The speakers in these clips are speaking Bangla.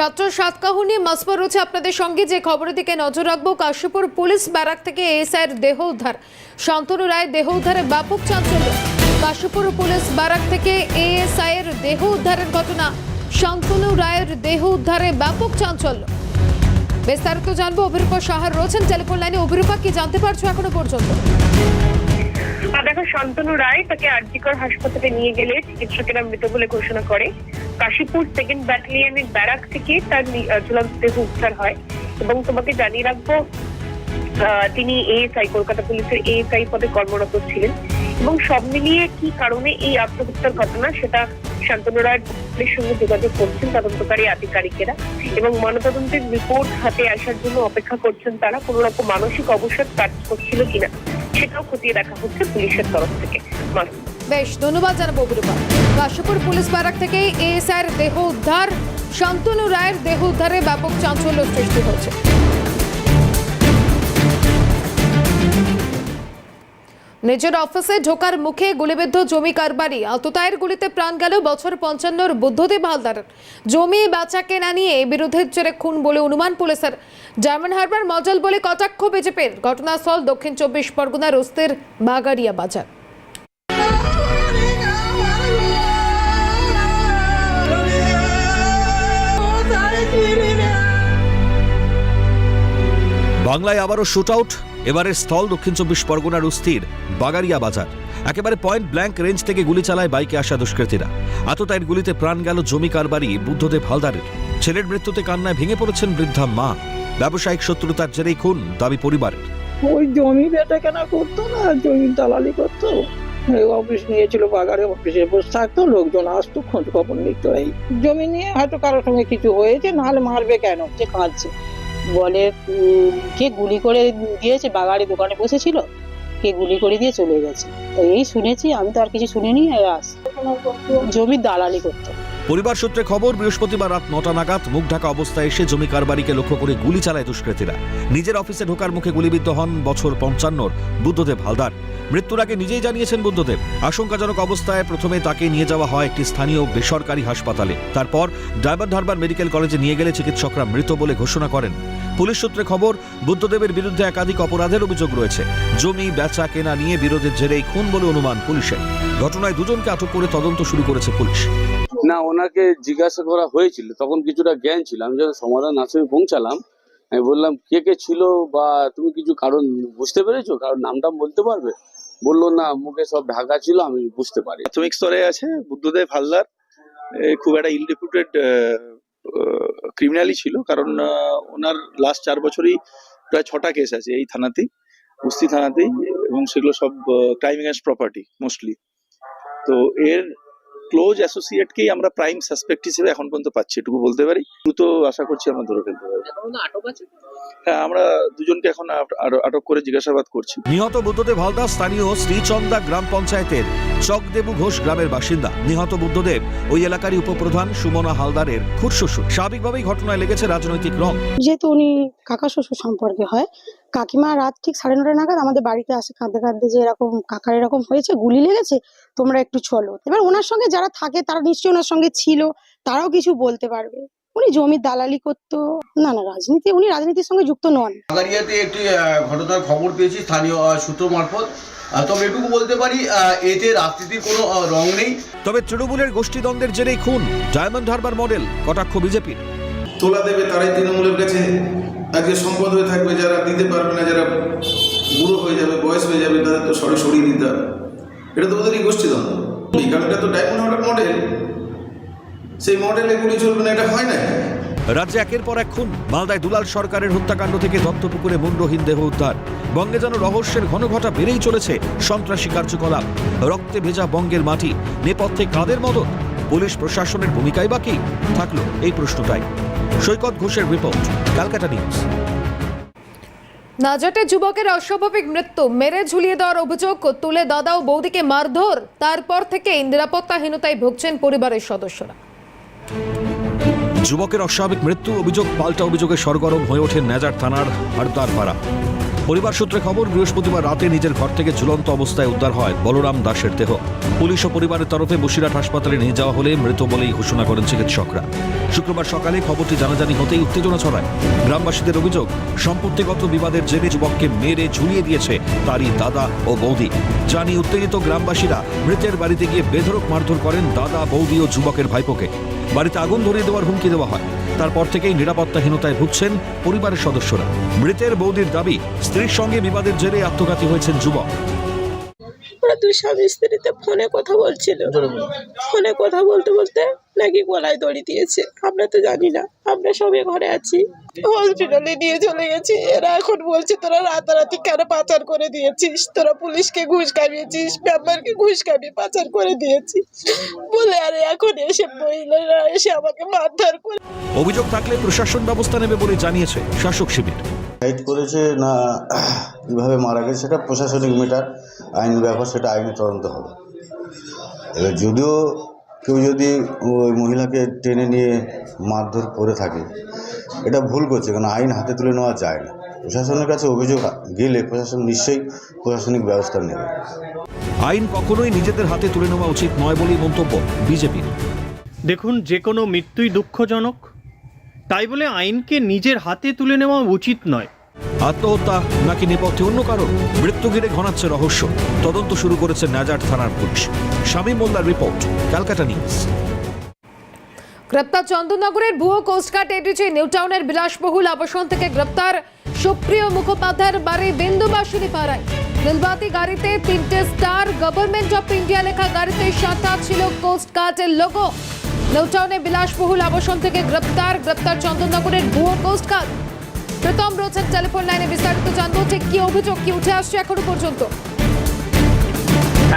ছাত্র সাতকাহু নিয়ে মাসপর রয়েছে আপনাদের সঙ্গে। যে খবরের দিকে নজর রাখব, কাশীপুর পুলিশ ব্যারাক থেকে এসআইয়ের দেহ উদ্ধার। শান্তনু রায় দেহ উদ্ধারে ব্যাপক চাঞ্চল্য। কাশীপুর পুলিশ ব্যারাক থেকে এএসআই এর দেহ উদ্ধারের ঘটনা। শান্তনু রায়ের দেহ উদ্ধারে ব্যাপক চাঞ্চল্য। বিস্তারিত জানব, অভিরূপা সাহার রয়েছেন টেলিফোন লাইনে। অভিরূপা, কি জানতে পারছ এখনও পর্যন্ত? দেখো, শান্তনু রায় তাকে আরজিকর হাসপাতালে নিয়ে গেলে চিকিৎসকেরা মৃত বলে ঘোষণা করে। কাশীপুর সেকেন্ড ব্যাটালিয়নের ব্যারাক থেকে তার ঝুলন্ত দেহ উদ্ধার হয় এবং তোমাকে জানিয়ে রাখব তিনি এএসআই কলকাতা পুলিশের এএসআই পদে কর্মরত ছিলেন। এবং সব মিলিয়ে কি কারণে এই আত্মহত্যার ঘটনা সেটা শান্তনু রায়ের সঙ্গে যোগাযোগ করছেন তদন্তকারী আধিকারিকেরা এবং ময়নাতদন্তের রিপোর্ট হাতে আসার জন্য অপেক্ষা করছেন তারা, কোনো রকম মানসিক অবসাদ কাজ করছিল কিনা সেটাও খতিয়ে দেখা হচ্ছে পুলিশের তরফ থেকে। বেশ, ধন্যবাদ জানাব অভিরূপা। কাশীপুর পুলিশ ব্যারাক থেকে এএসআইয়ের দেহ উদ্ধার, শান্তনু রায়ের দেহ উদ্ধারে ব্যাপক চাঞ্চল্য সৃষ্টি হচ্ছে নিজের অফিসে ঢোকার মুখে গুলিবিদ্ধ জমি কারবারি। আততায়ের গুলিতে প্রাণ গেল বছর পঞ্চান্নর বুদ্ধদেব হালদারের জমি বেচা কেনা নিয়ে বিরোধের জেরে খুন বলে অনুমান পুলিশের। জার্মান হারবার মজল বলে কটাক্ষ বিজেপির। ঘটনাস্থল দক্ষিণ চব্বিশ পরগনার ওস্তের বাগাড়িয়া বাজার। বাংলায় আবারও শুট আউট। এবারের স্থল দক্ষিণ চব্বিশ পরগনার অস্থির বাগারিয়া বাজার। একেবারে পয়েন্ট ব্ল্যাঙ্ক রেঞ্জ থেকে গুলি চালায় বাইকে আসা দুষ্কৃতীরা। আততায়ের গুলিতে প্রাণ গেল জমি কারবারি বুদ্ধদেব হালদারের। ছেলের মৃত্যুতে কান্নায় ভেঙে পড়েছেন বৃদ্ধা মা। ব্যবসায়িক শত্রুতার জেরেই খুন দাবি পরিবারের। ওই জমি বেটা কেনা করতো না? জমি দালালি করতো? অফিস নিয়েছিল বাগারে অফিসে বসে থাকতো, লোকজন আসতো, খোঁজ খবর নিত। এই জমি নিয়ে হয়তো কারোর সঙ্গে কিছু হয়েছে, নাহলে মারবে কেন? যে কাঁদছে। বলে কে গুলি করে দিয়েছে? বাগাড়ি দোকানে বসেছিল। কে গুলি করে দিয়ে চলে গেছে। এই শুনেছি, আমি তো আর কিছু শুনিনি জমির দালালি করতো। পরিবার সূত্রে খবর, বৃহস্পতিবার রাত নটা নাগাদ মুখ ঢাকা অবস্থায় এসে জমি কারবারিকে লক্ষ্য করে গুলি চালায় দুষ্কৃতীরা। নিজের অফিসে ঢোকার মুখে গুলিবিদ্ধ হন বছর পঞ্চান্নর বুদ্ধদেব হালদার। মৃত্যুর আগে নিজেই জানিয়েছেন বুদ্ধদেব। আশঙ্কাজনক অবস্থায় প্রথমে তাকে নিয়ে যাওয়া হয় একটি স্থানীয় বেসরকারি হাসপাতালে। তারপর ডায়মন্ড হারবার মেডিকেল কলেজে নিয়ে গেলে চিকিৎসকরা মৃত বলে ঘোষণা করেন। পুলিশ সূত্রে খবর, বুদ্ধদেবের বিরুদ্ধে একাধিক অপরাধের অভিযোগ রয়েছে। জমি, বেচা কেনা নিয়ে বিরোধের জেরেই খুন বলে অনুমান পুলিশের। ঘটনায় দুজনকে আটক করে তদন্ত শুরু করেছে পুলিশ। না, ওনাকে জিজ্ঞাসা করা হয়েছিল। তখন কিছুটা জ্ঞান ছিল। আমি যখন সমাধান আশ্রমে পৌঁছালাম, আমি বললাম, কে কে ছিল বা তুমি কিছু কারণ বুঝতে পেরেছ? কারণ নামটা বলতে পারবে? বলল, না, মুখে সব ঢাকা ছিল, আমি বুঝতে পারি প্রাথমিক স্তরে আছে বুদ্ধদেব হালদার। খুব একটা ইনডেপুটেড ক্রিমিনালই ছিল, কারণ ওনার লাস্ট চার বছরই প্রায় ছটা কেস আছে এই থানাতেই, কুস্তি থানাতেই, এবং সেগুলো সব ক্রাইম এগেন্স্ট প্রপার্টি মোস্টলি তো এর ক্লোজ অ্যাসোসিয়েটকেই আমরা প্রাইম সাসপেক্ট হিসেবে এখন পর্যন্ত পাচ্ছি এটুকু বলতে পারি। দ্রুত আশা করছি আমরা ধরে ফেলতে পারব। হ্যাঁ আমরা দুজনকে এখন আট- আট- আটক করে জিজ্ঞাসাবাদ করছি। নিহত বুদ্ধদেব হালদার স্থানীয় শ্রীচন্দা গ্রাম পঞ্চায়েতের চকদেবু ঘোষ গ্রামের বাসিন্দা। নিহত বুদ্ধদেব ওই এলাকারই উপপ্রধান সুমনা হালদারের খুরশ্বশুর স্বাভাবিকভাবেই ঘটনায় লেগেছে রাজনৈতিক রং। যেহেতু উনি কাকা শ্বশুর সম্পর্কে হয় কাকিমা রাত ঠিক সাড়ে নটা নাগাদ আমাদের বাড়িতে আসে কাঁদতে কাঁদতে যে এরকম কাকার এরকম হয়েছে গুলি লেগেছে তোমরা একটু চলো। এবার ওনার সঙ্গে যারা থাকে তারা নিশ্চয়ই ওনার সঙ্গে ছিল তারাও কিছু বলতে পারবে। উনি জমির দালালি করতো। না না রাজনীতি উনি রাজনীতির সঙ্গে যুক্ত নন। বাগারিয়াতে একটি ঘটনার খবর পেয়েছি স্থানীয় সূত্র মারফত। তবে এটুকু বলতে পারি আহ, এতে রাজনীতির কোনো রং নেই। তবে তৃণমূলের গোষ্ঠীদ্বন্দ্বের জেরেই খুন ডায়মন্ড হারবার মডেল কটাক্ষ বিজেপির। তোলা দেবে তারাই তৃণমূলের কাছে। আজকে সম্পদ হয়ে থাকবে, যারা দিতে পারবে না, যারা বুড়ো হয়ে যাবে, বয়স হয়ে যাবে, তাদের তো সরে সরিয়ে দিতে হবে। এটা তো ওদেরই গোষ্ঠীদ্বন্দ্ব এই কারণ এটা তো ডায়মন্ড হার্বার মডেল সেই মডেলে গুলি চলবে না, এটা হয় না। রাজ্যে একের পর এক খুন। মালদায় দুলাল সরকারের হত্যাকাণ্ড থেকে দত্তপুকুরে মুন্ডহীন দেহ উদ্ধার। বঙ্গে যেন রহস্যের ঘন ঘটা বেড়েই চলেছে সন্ত্রাসী কার্যকলাপ। রক্তে ভেজা বঙ্গের মাটি, নেপথ্যে কাদের মদত? পুলিশ প্রশাসনের ভূমিকাই বা কি? থাকল এই প্রশ্নটাই। সৈকত ঘোষের রিপোর্ট কলকাতা নিউজ। নাজাটে যুবকের অস্বাভাবিক মৃত্যু মেরে ঝুলিয়ে দেওয়ার অভিযোগ তুলে দাদা ও বৌদিকে মারধর তারপর থেকে নিরাপত্তাহীনতায় ভুগছেন পরিবারের সদস্যরা। যুবকের অস্বাভাবিক মৃত্যু অভিযোগ পাল্টা অভিযোগে সরগরম হয়ে ওঠে নেজার থানার হরদার পাড়া পরিবার সূত্রে খবর, বৃহস্পতিবার রাতে নিজের ঘর থেকে ঝুলন্ত অবস্থায় উদ্ধার হয় বলরাম দাসের দেহ। পুলিশ ও পরিবারের তরফে বসিরহাট হাসপাতালে নিয়ে যাওয়া হলে মৃত বলেই ঘোষণা করেন চিকিৎসকরা। শুক্রবার সকালে খবরটি জানাজানি হতেই উত্তেজনা ছড়ায়। গ্রামবাসীদের অভিযোগ, সম্পত্তিগত বিবাদের জেরে যুবককে মেরে ঝুলিয়ে দিয়েছে তারই দাদা ও বৌদি। জানি উত্তেজিত গ্রামবাসীরা, মৃতের বাড়িতে গিয়ে বেধরক মারধর করেন দাদা, বৌদি ও যুবকের ভাইপোকে। বাড়িতে আগুন ধরিয়ে দেওয়ার হুমকি দেওয়া হয়। তারপর থেকেই নিরাপত্তাহীনতায় ভুগছেন পরিবারের সদস্যরা। মৃতের বৌদির দাবি স্ত্রীর সঙ্গে বিবাদের জেরে আত্মঘাতী হয়েছেন যুবক। ওরা দুই স্বামী স্ত্রীতে ফোনে কথা বলছিল। ফোনে কথা বলতে বলতে নাকি গলায় দড়ি দিয়েছে। আমরা তো জানি না। আমরা সবে ঘরে আছি। হসপিটালে নিয়ে চলে গেছি। এরা এখন বলছে তোরা রাতারাতি কেন পাচার করে দিয়েছিস? তোরা পুলিশকে ঘুষ খাইয়েছিস মেম্বারকে ঘুষ খাইয়ে পাচার করে দিয়েছিস। বলে আরে এখন এসে মহিলারা এসে আমাকে মারধর করে অভিযোগ থাকলে প্রশাসন ব্যবস্থা নেবে বলে জানিয়েছে শাসক শিবির। ফাইট করেছে না কীভাবে মারা গেছে সেটা প্রশাসনিক মেটার আইন ব্যাপার সেটা আইনে তদন্ত হবে। এবার যদিও কেউ যদি ওই মহিলাকে টেনে নিয়ে মারধর করে থাকে এটা ভুল করছে কারণ আইন হাতে তুলে নেওয়া যায় না। প্রশাসনের কাছে অভিযোগ গেলে প্রশাসন নিশ্চয়ই প্রশাসনিক ব্যবস্থা নেবে। আইন কখনোই নিজেদের হাতে তুলে নেওয়া উচিত নয় বলেই মন্তব্য বিজেপির। দেখুন যে কোনো মৃত্যুই দুঃখজনক। তাই বলে আইনকে নিজের হাতে তুলে নেওয়া উচিত নয়। আত্মহত্যা নাকি নেপথ্যে অন্য কারণ? মৃত্যু ঘিরে ঘনাচ্ছে রহস্য। তদন্ত শুরু করেছে নাজার থানার পুলিশ। শামীম মোল্লার রিপোর্ট ক্যালকাটা নিউজ। গ্রেপ্তার চন্দননগরের ভুয়ো কোস্টগার্ড এডিজি নিউটাউনের বিলাসবহুল আবাসন থেকে গ্রেপ্তার সুপ্রিয় মুখোপাধ্যায়ের বাড়ি বিন্দুবাসিনী পাড়ায়। নীলবাতি গাড়িতে তিনটে স্টার গভর্নমেন্ট অফ ইন্ডিয়া লেখা গাড়িতে সাঁটা ছিল কোস্টগার্ডের লোগো। নিউটাউনে বিলাসবহুল আবাসন থেকে গ্রেপ্তার। গ্রেপ্তার চন্দননগরের ভুয়ো কোস্টগার্ড। প্রথম রয়েছেন টেলিফোন লাইনে বিস্তারিত জানব, ঠিক কি অভিযোগ, কি উঠে আসছে এখনও পর্যন্ত?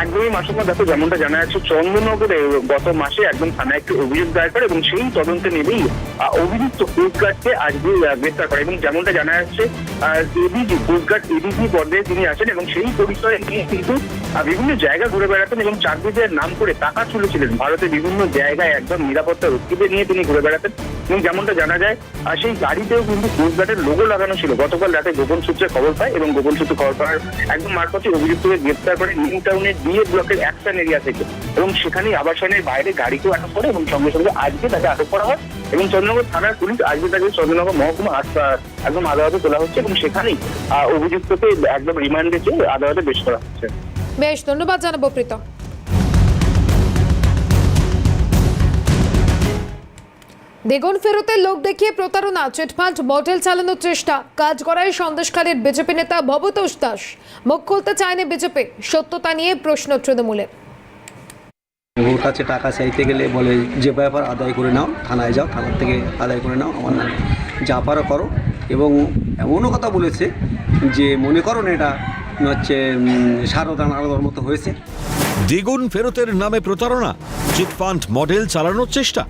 একদমই মাসুমা দেখো যেমনটা জানা যাচ্ছে চন্দ্রনগরে গত মাসে একদম থানায় একটি অভিযোগ দায়ের করে এবং সেই তদন্তে নেবেই অভিযুক্ত কোস্টগার্ডকে আজকে আহ, গ্রেপ্তার করে। এবং যেমনটা জানা যাচ্ছে এডিজি কোস্টগার্ড এডিজি পর্যায়ে তিনি আছেন এবং সেই পরিচয়ে নিয়ে কিন্তু বিভিন্ন জায়গা ঘুরে বেড়াতেন এবং চাকরিদের নাম করে টাকা তুলেছিলেন। ভারতের বিভিন্ন জায়গায় একদম নিরাপত্তা রক্ষীদের নিয়ে তিনি ঘুরে বেড়াতেন। এবং যেমনটা জানা যায় আহ, সেই গাড়িতেও কিন্তু কোস্টগার্ডের লোগো লাগানো ছিল। গতকাল রাতে গোপন সূত্রে খবর পায় এবং গোপন সূত্রে খবর পাওয়ার একদম মারফতে অভিযুক্তকে গ্রেপ্তার করে নিউ টাউনের ডিএ ব্লকের অ্যাকশন এরিয়া থেকে। এবং সেখানেই আবাসনের বাইরে গাড়িকেও আটক করে এবং সঙ্গে সঙ্গে আজকে তাকে আটক করা হয়। এবং চন্দ্রনগর থানার পুলিশ আজকে তাকে চন্দ্রনগর মহকুমা একদম আদালতে তোলা হচ্ছে এবং সেখানেই অভিযুক্তকে একদম রিমান্ডে চেয়ে আদালতে পেশ করা হচ্ছে। বেশ ধন্যবাদ জানাব প্রীতম। দ্বিগুণ ফেরতের লোক দেখিয়ে প্রতারণা চিটফান্ড মডেল চালানোর চেষ্টা। কাজ করায় সন্দেশখালীর বিজেপি নেতা ভবতোষ দাস। মুখ খুলতে চায়নি বিজেপি। সত্যতা নিয়ে প্রশ্ন তৃণমূলের। ওর কাছে টাকা চাইতে গেলে বলে যে ব্যাপার আদায় করে নাও থানায় যাও থানার থেকে আদায় করে নাও আমার নামে যা পারো করো। এবং এমনও কথা বলেছে যে মনে করো না এটা হচ্ছে উম, সারদান আলাদার মতো হয়েছে। দ্বিগুণ ফেরতের নামে প্রতারণা চিটফান্ড মডেল চালানোর চেষ্টা।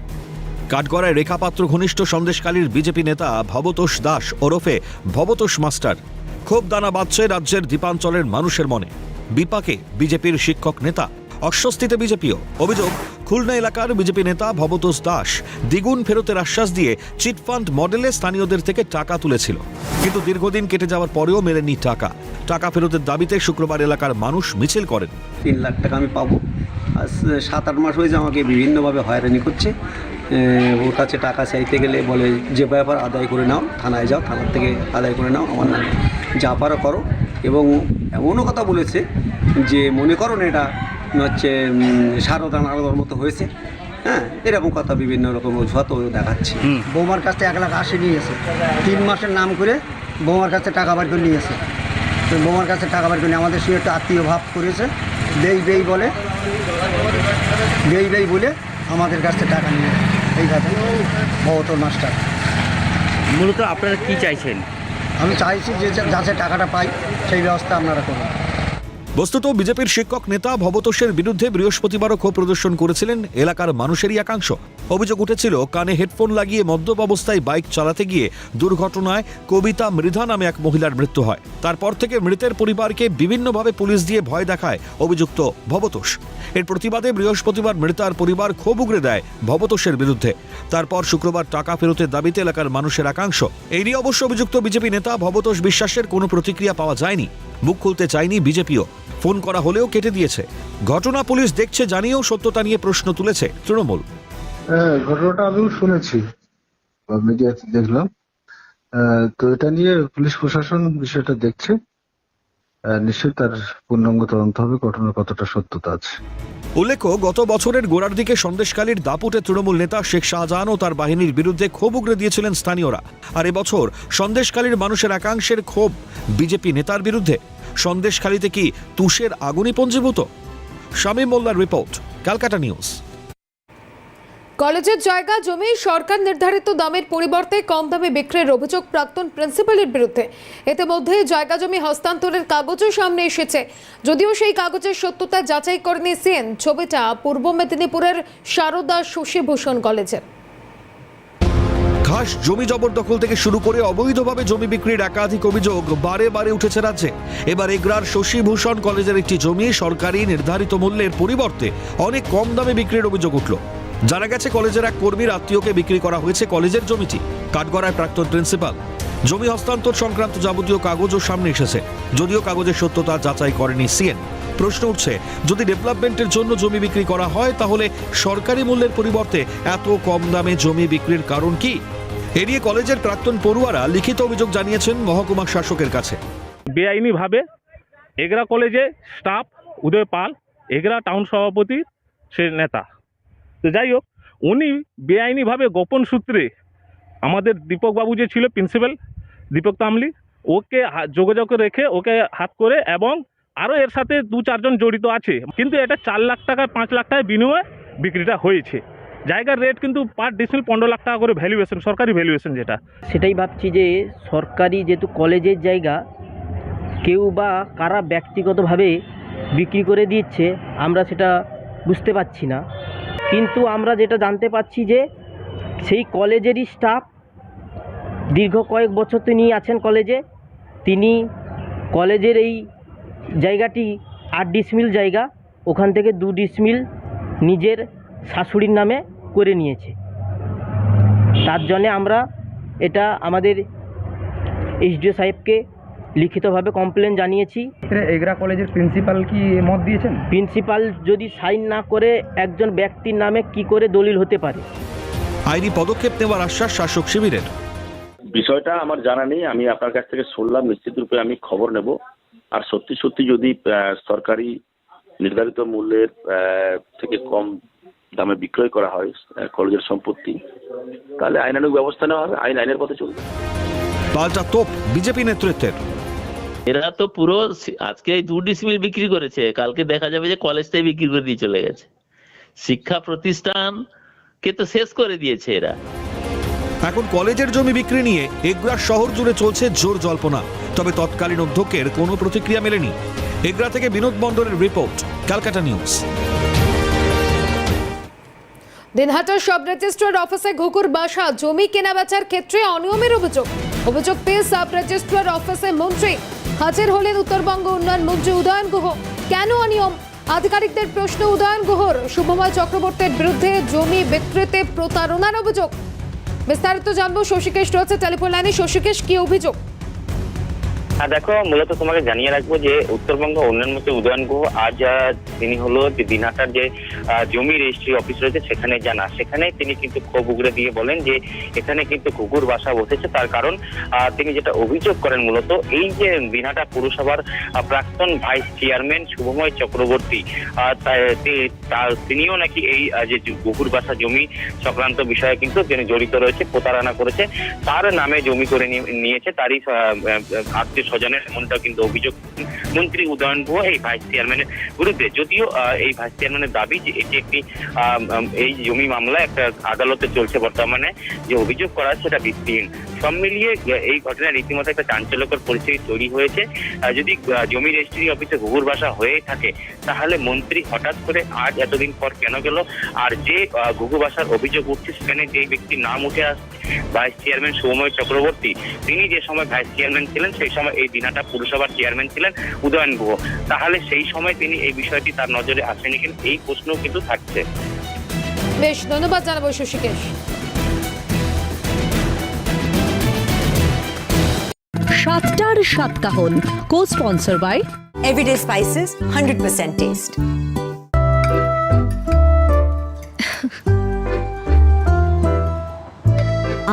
কাঠগড়ায় রেখাপাত্র ঘনিষ্ঠ সন্দেশকালীর বিজেপি নেতা ভবতোষ দাস ওরফে ভবতোষ মাস্টার। ক্ষোভ দানা বাঁধছে রাজ্যের দ্বীপাঞ্চলের মানুষের মনে। বিপাকে বিজেপির শিক্ষক নেতা, অস্বস্তিতে বিজেপিও। অভিযোগ, খুলনা এলাকার বিজেপি নেতা ভবতোষ দাস দ্বিগুণ ফেরতের আশ্বাস দিয়ে চিটফান্ড মডেলে স্থানীয়দের থেকে টাকা তুলেছিল। কিন্তু দীর্ঘদিন কেটে যাওয়ার পরেও মেলেনি টাকা। টাকা ফেরতের দাবিতে শুক্রবার এলাকার মানুষ মিছিল করেন। তিন লাখ টাকা আমি পাবো। সাত আট মাস হয়েছে আমাকে বিভিন্নভাবে হয়রানি করছে। ওর কাছে টাকা চাইতে গেলে বলে যে ব্যাপার আদায় করে নাও থানায় যাও থানার থেকে আদায় করে নাও আমার নামে যা পারো করো। এবং এমনও কথা বলেছে যে মনে করো না এটা হচ্ছে সারদান আলাদার মতো হয়েছে। হ্যাঁ এরকম কথা বিভিন্ন রকম অজুহাত ও দেখাচ্ছে। বৌমার কাছ থেকে এক লাখ আশি নিয়েছে তিন মাসের নাম করে বৌমার কাছে টাকা বার করে নিয়েছে তো বৌমার কাছে টাকা বার করে নিয়ে আমাদের সে একটা আত্মীয় ভাব করেছে। বেই বেই বলে বেই বেই বলে আমাদের কাছ থেকে টাকা নিয়ে কথা ভবতর মাস্টার মূলত আপনারা কী চাইছেন? আমি চাইছি যে যাতে টাকাটা পাই সেই ব্যবস্থা আপনারা করুন। বস্তুত বিজেপির শিক্ষক নেতা ভবতোষের বিরুদ্ধে বৃহস্পতিবারও ক্ষোভ প্রদর্শন করেছিলেন এলাকার মানুষেরই একাংশ। অভিযোগ উঠেছিল, কানে হেডফোন লাগিয়ে মদ্যপ অবস্থায় বাইক চালাতে গিয়ে দুর্ঘটনায় কবিতা মৃধা নামে এক মহিলার মৃত্যু হয়। তারপর থেকে মৃতের পরিবারকে বিভিন্নভাবে পুলিশ দিয়ে ভয় দেখায় অভিযুক্ত ভবতোষ। এর প্রতিবাদে বৃহস্পতিবার মৃতার পরিবার ক্ষোভ উগরে দেয় ভবতোষের বিরুদ্ধে। তারপর শুক্রবার টাকা ফেরতের দাবিতে এলাকার মানুষের একাংশ। এই নিয়ে অবশ্য অভিযুক্ত বিজেপি নেতা ভবতোষ বিশ্বাসের কোনো প্রতিক্রিয়া পাওয়া যায়নি। মুখ খুলতে চায়নি বিজেপিও। ফোন করা হলেও কেটে দিয়েছে। ঘটনা পুলিশ দেখছে জানিয়েও সত্যতা নিয়ে প্রশ্ন তুলেছে তৃণমূল। হ্যাঁ ঘটনাটা আমিও শুনেছি মিডিয়াতে দেখলাম। তো এটা নিয়ে পুলিশ প্রশাসন বিষয়টা দেখছে। নিশ্চয়ই তার পূর্ণাঙ্গ তদন্ত হবে ঘটনার কতটা সত্যতা আছে। উল্লেখ্য গত বছরের গোড়ার দিকে সন্দেশকালীর দাপুটে তৃণমূল নেতা শেখ শাহজাহান ও তার বাহিনীর বিরুদ্ধে ক্ষোভ উগরে দিয়েছিলেন স্থানীয়রা। আর এবছর সন্দেশকালীর মানুষের একাংশের ক্ষোভ বিজেপি নেতার বিরুদ্ধে। সন্দেশখালীতে কি তুষের আগুনই পঞ্জীভূত? শামীম মোল্লার রিপোর্ট, ক্যালকাটা নিউজ। কলেজের জায়গা জমি সরকার নির্ধারিত দামের পরিবর্তে কম দামে বিক্রির অভিযোগ প্রাক্তন প্রিন্সিপালের বিরুদ্ধে। ইতিমধ্যে জায়গা জমি হস্তান্তরের কাগজও সামনে এসেছে। যদিও সেই কাগজের সত্যতা যাচাই করে নিয়েছেন ছবিটা পূর্ব মেদিনীপুরের সারদা শশীভূষণ কলেজের। খাস জমি জবরদখল থেকে শুরু করে অবৈধভাবে জমি বিক্রির একাধিক অভিযোগ বারে বারে উঠেছে রাজ্যে। এবার এগ্রার শশীভূষণ কলেজের একটি জমি সরকারি নির্ধারিত মূল্যের পরিবর্তে অনেক কম দামে বিক্রির অভিযোগ উঠল। জানা গেছে, কলেজের এক কর্মীর আত্মীয়কে বিক্রি করা হয়েছে কলেজের জমিটি, কাঠগড়ায় প্রাক্তন প্রিন্সিপাল। জমি হস্তান্তর সংক্রান্ত যাবতীয় কাগজও সামনে এসেছে। যদিও কাগজের সত্যতা যাচাই করেনি সিএন। প্রশ্ন উঠছে, যদি ডেভেলপমেন্টের জন্য জমি বিক্রি করা হয়, তাহলে সরকারি মূল্যের পরিবর্তে এত কম দামে জমি বিক্রির কারণ কি? এ নিয়ে কলেজের প্রাক্তন পড়ুয়ারা লিখিত অভিযোগ জানিয়েছেন মহকুমা শাসকের কাছে। বেআইনিভাবে এগরা কলেজে স্টাফ উদয় পাল, এগরা টাউন সভাপতি সে নেতা। তো যাই হোক, উনি বেআইনিভাবে গোপন সূত্রে আমাদের দীপকবাবু যে ছিল প্রিন্সিপাল দীপক তামলি, ওকে যোগাযোগ রেখে ওকে হাত করে এবং আরও এর সাথে দু চারজন জড়িত আছে। কিন্তু এটা চার লাখ টাকা পাঁচ লাখ টাকায় বিনিময়ে বিক্রিটা হয়েছে। জায়গার রেট কিন্তু পার ডিসমিল পনেরো লাখ টাকা করে ভ্যালুয়েশন সরকারি ভ্যালুয়েশন যেটা। সেটাই ভাবছি যে সরকারি যেহেতু কলেজের জায়গা, কেউ বা কারা ব্যক্তিগতভাবে বিক্রি করে দিচ্ছে, আমরা সেটা বুঝতে পারছি না। কিন্তু আমরা যেটা জানতে পারছি যে সেই কলেজেরই স্টাফ দীর্ঘ কয়েক বছর তিনি আছেন কলেজে, তিনি কলেজের এই জায়গাটি আট ডিসমিল জায়গা, ওখান থেকে দু ডিসমিল নিজের শাশুড়ির নামে করে নিয়েছে। তার জন্যে আমরা এটা আমাদের এইচডিও সাহেবকে লিখিতভাবে কমপ্লেন জানিয়েছি। এগরা কলেজের প্রিন্সিপাল কি মত দিয়েছেন? প্রিন্সিপাল যদি সাইন না করে একজন ব্যক্তির নামে কি করে দলিল হতে পারে? আইনি পদক্ষেপ নেওয়ার আশ্বাস শাসক শিবিরের। বিষয়টা আমার জানা নেই আমি আপনার কাছ থেকে শুনলাম নিশ্চিত রূপে আমি খবর নেব। আর সত্যি সত্যি যদি সরকারি নির্ধারিত মূল্যের থেকে কম দামে বিক্রয় করা হয় কলেজের সম্পত্তি তাহলে আইনানুগ ব্যবস্থা নেওয়া হবে আইন আইনের পথে চলবে। পাল্টা তোপ বিজেপি নেতৃত্বের। এরা তো পুরো আজকে এই দু ডিসমিল বিক্রি করেছে কালকে দেখা যাবে যে কলেজটাই বিক্রি করে দিয়ে চলে গেছে। শিক্ষা প্রতিষ্ঠান কে তো শেষ করে দিয়েছে এরা। এখন কলেজের জমি বিক্রি নিয়ে এগ্রা শহর জুড়ে চলছে জোর জল্পনা তবে তৎকালীন অধ্যক্ষের কোনো প্রতিক্রিয়া মেলেনি। এগ্রা থেকে বিনোদ মণ্ডলের রিপোর্ট ক্যালকাটা নিউজ। দিনহাটার সব রেজিস্ট্রার অফিসে ঘুঘুর বাসা, জমি কেনাবেচার ক্ষেত্রে অনিয়মের অভিযোগ। অভিযোগ পেয়ে সাব রেজিস্ট্রার অফিসে মন্ত্রী হাজির হলেন উত্তরবঙ্গ উন্নয়ন মন্ত্রী উদয়ন গুহ। কেন অনিয়ম? আধিকারিকদের প্রশ্ন, উদয়ন গুহর শুভময় চক্রবর্তীর বিরুদ্ধে জমি বিক্রিতে প্রতারণার অভিযোগ। বিস্তারিত জানব শশীকেশ রয়েছে টেলিফোন লাইনে। শশীকেশ, কি অভিযোগ? হ্যাঁ দেখো, মূলত তোমাকে জানিয়ে রাখব যে উত্তরবঙ্গ উন্নয়ন মন্ত্রী উদয়ন গুহ, আজ তিনি হলো যে দিনহাটার যে জমি রেজিস্ট্রি অফিস রয়েছে, সেখানে জানা সেখানে তিনি কিন্তু ক্ষোভ উগড়ে দিয়ে বলেন যে, এখানে কিন্তু কুকুর বাসা বসেছে। তার কারণ তিনি যেটা অভিযোগ করেন মূলত, এই যে দিনহাটা পুরসভার প্রাক্তন ভাইস চেয়ারম্যান শুভময় চক্রবর্তী তিনিও নাকি এই যে কুকুর বাসা জমি সংক্রান্ত বিষয়ে কিন্তু তিনি জড়িত রয়েছে, প্রতারণা করেছে। তার নামে জমি করে নিয়ে- নিয়েছে, তারই আত্মীয় স্বজনের এমনটা কিন্তু অভিযোগ মন্ত্রী উদয়ন গুহ এই ভাইস চেয়ারম্যানের বিরুদ্ধে। যদিও এই ভাইস চেয়ারম্যানের দাবি যে এটি একটি এই জমি মামলা একটা আদালতে চলছে বর্তমানে, যে অভিযোগ করা সেটা ভিত্তিহীন সব মিলিয়ে এই ঘটনায় রীতিমতো একটা চাঞ্চল্যকর পরিস্থিতি তৈরি হয়েছে। যদি জমি রেজিস্ট্রি অফিসে ঘুঘুর বাসা হয়ে থাকে, তাহলে মন্ত্রী হঠাৎ করে আজ এতদিন পর কেন গেল? আর যে ঘুঘু বাসার অভিযোগ উঠছে, সেখানে যে ব্যক্তির নাম উঠে আসছে ভাইস চেয়ারম্যান সৌময় চক্রবর্তী, তিনি যে সময় ভাইস চেয়ারম্যান ছিলেন, সেই সময় এই দিনাটা পুরসভার চেয়ারম্যান ছিলেন উদয়ন গুহ। তাহলে সেই সময় তিনি এই বিষয়টি তার নজরে আসেনি কিনা? এই প্রশ্ন কিন্তু থাকছে। বেশ, ধন্যবাদ জানাব শশীকেশ সাতটার সাত কাহন co sponsor by everyday spices hundred percent taste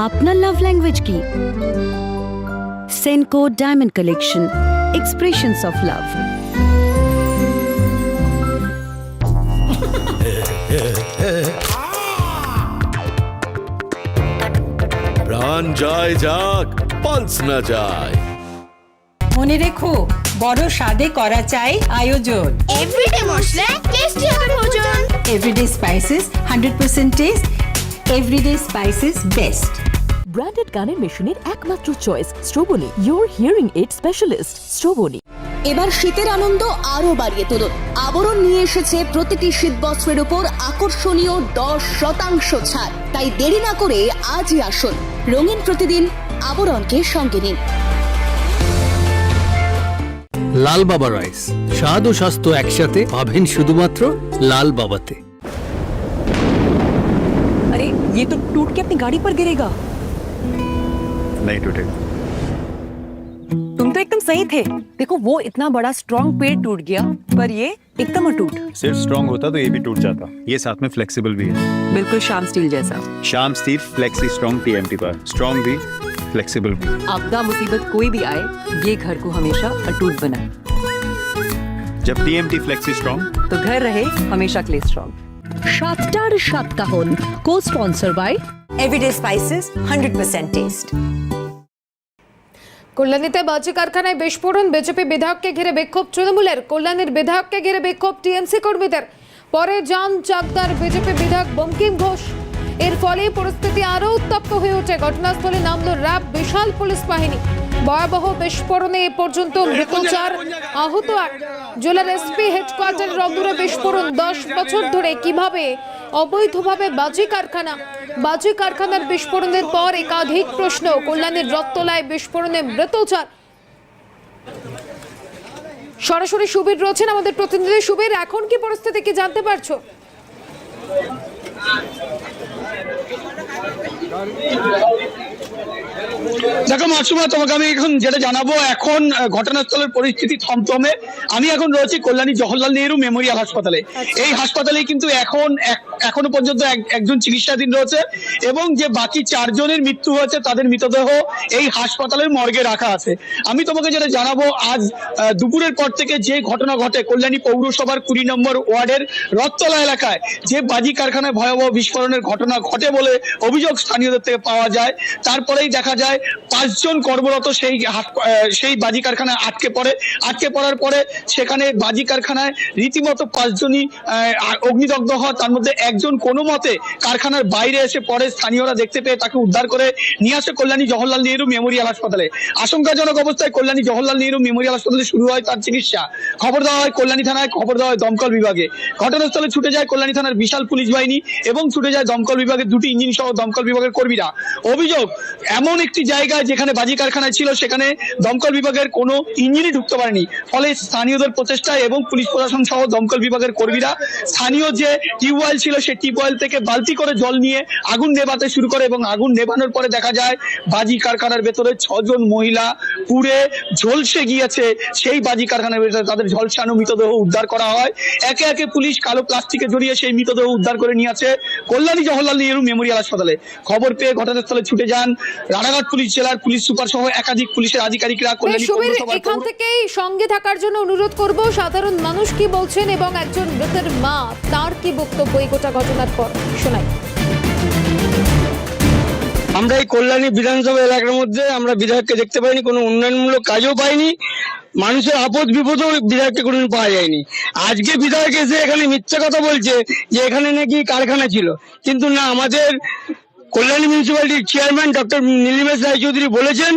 আপনার লাভ ল্যাঙ্গুয়েজ কি? Senco diamond collection expressions of love প্রাণ যায় যাক পালস না যায়। মনে রেখো। বড় স্বাদে করা চাই আয়োজন। এভরিডে মশলা টেস্টি হবে ভোজন। Everyday spices hundred percent taste everyday spices best branded গানের মেশিনের একমাত্র চয়েস স্ট্রোবনি ইউর হিয়ারিং এইড স্পেশালিস্ট স্ট্রোবনি এবার শীতের আনন্দ আরও বাড়িয়ে তুলুন। আবরণ নিয়ে এসেছে প্রতিটি শীত বস্ত্রের উপর আকর্ষণীয় দশ শতাংশ ছাড়। তাই দেরি না করে আজই আসুন। রঙিন প্রতিদিন আবরণকে সঙ্গে নিন। লাল বাবা রাইস স্বাদ ও স্বাস্থ্য একসাথে পাবেন শুধুমাত্র লাল বাবাতে अरे ये तो टूट के अपनी गाड़ी पर गिरेगा नहीं टूटे तुम तो एकदम सही थे देखो वो इतना बड़ा स्ट्रॉन्ग पेड़ टूट गया पर ये एकदम अटूट सिर्फ स्ट्रॉन्ग होता तो ये भी टूट जाता ये साथ में फ्लेक्सिबल भी है बिल्कुल शाम स्टील जैसा Shyam steel flexi strong TMT पर स्ट्रॉन्ग भी फ्लेक्सिबल भी आपदा मुसीबत कोई भी आए ये घर को हमेशा अटूट बनाए जब टीएमटी फ्लेक्सी स्ट्रॉन्ग तो घर रहे हमेशा के लिए स्ट्रॉन्ग সাতটার সাত কাহন কো sponsor by everyday spices hundred percent taste কল্যাণীতে বাজি কারখানায় বিস্ফোরণ বিজেপি বিধায়ককে ঘিরে বিক্ষোভ তৃণমূলের কল্যাণীর বিধায়ককে ঘিরে বিক্ষোভ টিএমসি কর্মীদের পরে যান চাকদার বিজেপি বিধায়ক বঙ্কিম ঘোষ এর ফলে পরিস্থিতি আরও উত্তপ্ত হয়ে ওঠে। ঘটনাস্থলে নামলো র্যাব বিশাল পুলিশ বাহিনী। ভয়াবহ বিস্ফোরণে এ পর্যন্ত মৃত চার আহত আট। জেলার এসপি হেডকোয়ার্টারের অদূরে বিস্ফোরণ। দশ বছর ধরে কীভাবে অবৈধভাবে বাজি কারখানা বাজি কারখানার বিস্ফোরণের পর একাধিক প্রশ্ন কল্যাণীর রত্তলায় বিস্ফোরণে মৃত চার। সরাসরি সুবীর রয়েছেন আমাদের প্রতিনিধি। সুবীর এখন কি পরিস্থিতি কি জানতে পারছ? داري দেখো মাসুমা তোমাকে আমি এখন যেটা জানাব এখন ঘটনাস্থলের পরিস্থিতি থমথমে। আমি এখন রয়েছি কল্যাণী জওহরলাল নেহরু মেমোরিয়াল হাসপাতালে। এই হাসপাতালে কিন্তু এখন এখনও পর্যন্ত একজন চিকিৎসাধীন রয়েছে এবং যে বাকি চারজনের মৃত্যু হয়েছে তাদের মৃতদেহ এই হাসপাতালের মর্গে রাখা আছে। আমি তোমাকে যেটা জানাব আজ দুপুরের পর থেকে যে ঘটনা ঘটে কল্যাণী পৌরসভার কুড়ি নম্বর ওয়ার্ডের রথতলা এলাকায় যে বাজি কারখানায় ভয়াবহ বিস্ফোরণের ঘটনা ঘটে বলে অভিযোগ স্থানীয়দের থেকে পাওয়া যায় তারপরেই দেখা যায় পাঁচজন কর্মরত সেই আহ, সেই বাজি কারখানায় আটকে পড়ে। আটকে পড়ার পরে সেখানে বাজি কারখানায় রীতিমতো পাঁচজনই অগ্নিদগ্ধ হয় তার মধ্যে একজন কোনো মতে কারখানার বাইরে এসে পরে স্থানীয়রা দেখতে পেয়ে তাকে উদ্ধার করে নিয়ে আসে কল্যাণী জওহরলাল নেহরু মেমোরিয়াল হাসপাতালে। আশঙ্কাজনক অবস্থায় কল্যাণী জওহরলাল নেহরু মেমোরিয়াল হাসপাতালে শুরু হয় তার চিকিৎসা। খবর দেওয়া হয় কল্যাণী থানায় খবর দেওয়া হয় দমকল বিভাগে। ঘটনাস্থলে ছুটে যায় কল্যাণী থানার বিশাল পুলিশ বাহিনী এবং ছুটে যায় দমকল বিভাগের দুটি ইঞ্জিন সহ দমকল বিভাগের কর্মীরা। অভিযোগ এমন একটি জায়গায় যেখানে বাজি কারখানায় ছিল, সেখানে দমকল বিভাগের কোনো ইঞ্জিনই ঢুকতে পারেনি। ফলে স্থানীয়দের প্রচেষ্টায় এবং পুলিশ প্রশাসন সহ দমকল বিভাগের কর্মীরা স্থানীয় যে টিউবওয়েল ছিল, সেই টিউবওয়েল থেকে বালতি করে জল নিয়ে আগুন নেভাতে শুরু করে এবং আগুন নেভানোর পরে দেখা যায়, বাজি কারখানার ভেতরে ছজন মহিলা পুড়ে ঝলসে গিয়েছে। সেই বাজি কারখানার ভেতরে তাদের ঝলসানো মৃতদেহ উদ্ধার করা হয়। একে একে পুলিশ কালো প্লাস্টিকে জড়িয়ে সেই মৃতদেহ উদ্ধার করে নিয়ে আসে কল্যাণী জওহরলাল নেহরু মেমোরিয়াল হাসপাতালে। খবর পেয়ে ঘটনাস্থলে ছুটে যান রানাঘাট পুলিশ জেলার পুলিশ সুপার সহ একাধিক পুলিশের আধিকারিকরা এখান থেকেই সঙ্গে থাকার জন্য অনুরোধ করব সাধারণ মানুষ কি বলছেন এবং একজন মৃতের মা তার কি বক্তব্য এই গোটা ঘটনার পর? শোনাই। আমরা এই কল্যাণী বিধানসভা এলাকার মধ্যে আমরা বিধায়ককে দেখতে পাইনি কোনো উন্নয়নমূলক কাজও পাইনি মানুষের আপদ বিপদও বিধায়ককে কোনোদিন পাওয়া যায়নি। আজকে বিধায়ক এসে এখানে মিথ্যা কথা বলছে যে এখানে নাকি কারখানা ছিল কিন্তু না আমাদের কল্যাণী মিউনিসিপ্যালিটির চেয়ারম্যান ডক্টর নীলিমেশ রায়চৌধুরী বলেছেন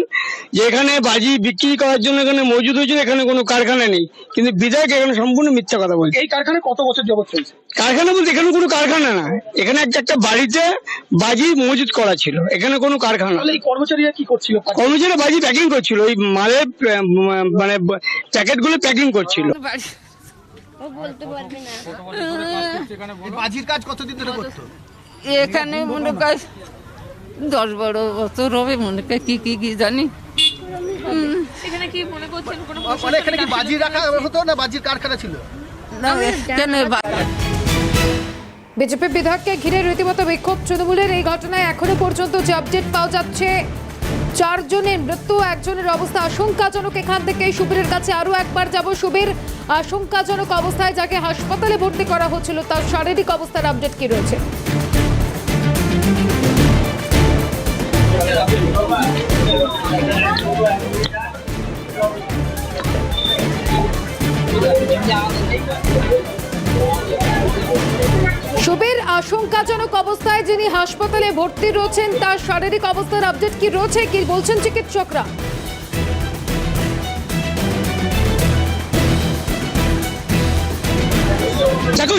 যে এখানে বাজি বিক্রি করার জন্য এখানে মজুদ হয়েছে এখানে কোনো কারখানা নেই। কিন্তু বিধায়ক এখানে সম্পূর্ণ মিথ্যা কথা বলছে। এই কারখানা কত বছর যাবত চলছে? কারখানা বলতে এখানে কোনো কারখানা না। এখানে একটা একটা বাড়িতে বাজি মজুদ করা ছিল। এখানে কোনো কারখানা তাহলে এই কর্মচারীরা কি করছিল? কর্মচারী বাজি প্যাকিং করছিল। ওই মালের মানে প্যাকেটগুলো প্যাকিং করছিল বাজির কাজ কতদিন ধরে করতো? এখানে মনে কর দশ বারো বছর হবে মনে কর কি কি কি জানি। এখানে কি মনে করছেন কোনো মানে এখানে কি বাজি রাখা হতো না বাজির কারখানা ছিল? না এখানে বিজেপি বিধায়ককে ঘিরে রীতিমতো বিক্ষোভ তৃণমূলের এই ঘটনায় এখনও পর্যন্ত যে আপডেট পাওয়া যাচ্ছে চারজনের মৃত্যু একজনের অবস্থা আশঙ্কাজনক। এখান থেকে সুবীরের কাছে আরও একবার যাব সুবীর। আশঙ্কাজনক অবস্থায় যাকে হাসপাতালে ভর্তি করা হচ্ছিল তার শারীরিক অবস্থার আপডেট কি রয়েছে? সুবীর আশঙ্কাজনক অবস্থায় যিনি হাসপাতালে ভর্তি রয়েছেন, তার শারীরিক অবস্থার আপডেট কি রয়েছে? কি বলছেন চিকিৎসকরা?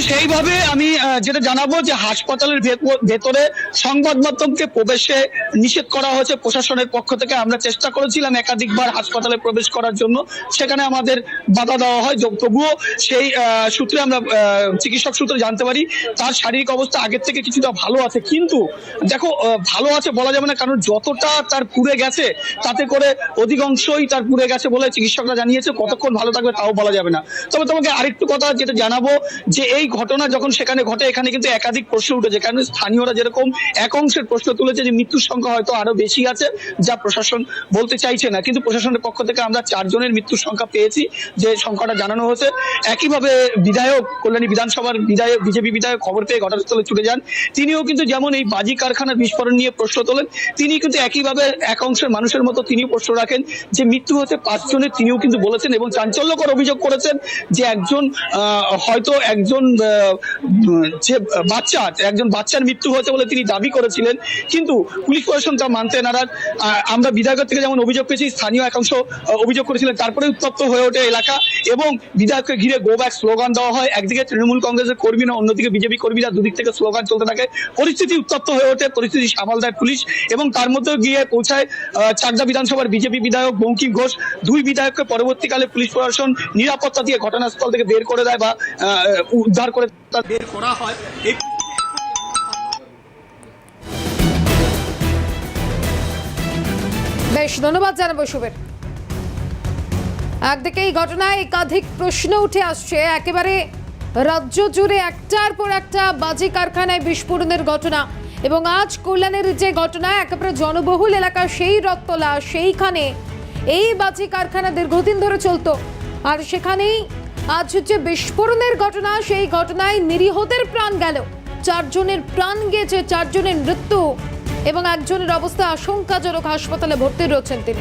সেইভাবে আমি যেটা জানাব যে হাসপাতালের ভেত- ভেতরে সংবাদ মাধ্যমকে প্রবেশে নিষেধ করা হয়েছে, প্রশাসনের পক্ষ থেকে আমরা চেষ্টা করেছিলাম একাধিকবার হাসপাতালে প্রবেশ করার জন্য। সেখানে আমাদের বাধা দেওয়া হয় তবুও সেই সূত্রে আমরা চিকিৎসক সূত্রে জানতে পারি, তার শারীরিক অবস্থা আগের থেকে কিছুটা ভালো আছে। কিন্তু দেখো ভালো আছে বলা যাবে না, কারণ যতটা তার পুড়ে গেছে, তাতে করে অধিকাংশই তার পুড়ে গেছে বলে চিকিৎসকরা জানিয়েছে, কতক্ষণ ভালো থাকবে তাও বলা যাবে না। তবে তোমাকে আরেকটু কথা যেটা জানাব, যে এই ঘটনা যখন সেখানে ঘটে, এখানে কিন্তু একাধিক প্রশ্ন উঠেছে কারণ স্থানীয়রা যেরকম এক অংশের প্রশ্ন তুলেছে যে মৃত্যুর সংখ্যা হয়তো আরও বেশি আছে, যা প্রশাসন বলতে চাইছে না। কিন্তু প্রশাসনের পক্ষ থেকে আমরা চারজনের মৃত্যুর সংখ্যা পেয়েছি, যে সংখ্যাটা জানানো হয়েছে। একইভাবে বিধায়ক, কল্যাণী বিধানসভার বিধায়ক, বিজেপি বিধায়ক খবর পেয়ে ঘটনাস্থলে ছুটে যান। তিনিও কিন্তু যেমন এই বাজি কারখানার বিস্ফোরণ নিয়ে প্রশ্ন তোলেন, তিনি কিন্তু একইভাবে এক অংশের মানুষের মতো তিনিও প্রশ্ন রাখেন যে মৃত্যু হতে পাঁচজনের, তিনিও কিন্তু বলেছেন এবং চাঞ্চল্যকর অভিযোগ করেছেন যে একজন হয়তো একজন যে বাচ্চা, একজন বাচ্চার মৃত্যু হয়েছে বলে তিনি দাবি করেছিলেন, কিন্তু পুলিশ প্রশাসন তা মানতে নারাজ আমরা বিধায়কের থেকে যেমন অভিযোগ পেয়েছি, স্থানীয় একাংশ অভিযোগ করেছিলেন তারপরে উত্তপ্ত হয়ে ওঠে এলাকা এবং বিধায়ককে ঘিরে গো ব্যাক স্লোগান দেওয়া হয়। একদিকে তৃণমূল কংগ্রেসের কর্মী না অন্যদিকে বিজেপি কর্মীরা দুদিক থেকে স্লোগান চলতে থাকে। পরিস্থিতি উত্তপ্ত হয়ে ওঠে, পরিস্থিতি সামাল দেয় পুলিশ এবং তার মধ্যে গিয়ে পৌঁছায় চাকদা বিধানসভার বিজেপি বিধায়ক বঙ্কিম ঘোষ। দুই বিধায়ককে পরবর্তীকালে পুলিশ প্রশাসন নিরাপত্তা দিয়ে ঘটনাস্থল থেকে বের করে দেয় বা উদ্ধার করে বের করা হয়। বেশ ধন্যবাদ জানাব সুবীর একদিকে এই ঘটনায় একাধিক প্রশ্ন উঠে আসছে। একেবারে রাজ্য জুড়ে একটার পর একটা বাজি কারখানায় বিস্ফোরণের ঘটনা এবং আজ কল্যাণের যে ঘটনা একেবারে জনবহুল এলাকা সেই রক্তলা সেইখানে এই বাজি কারখানা দীর্ঘদিন ধরে চলতো। আর সেখানেই আজ হচ্ছে বিস্ফোরণের ঘটনা, সেই ঘটনায় নিরীহদের প্রাণ গেল। চারজনের প্রাণ গিয়েছে চারজনের মৃত্যু এবং একজনের অবস্থা আশঙ্কাজনক। হাসপাতালে ভর্তি রয়েছেন তিনি।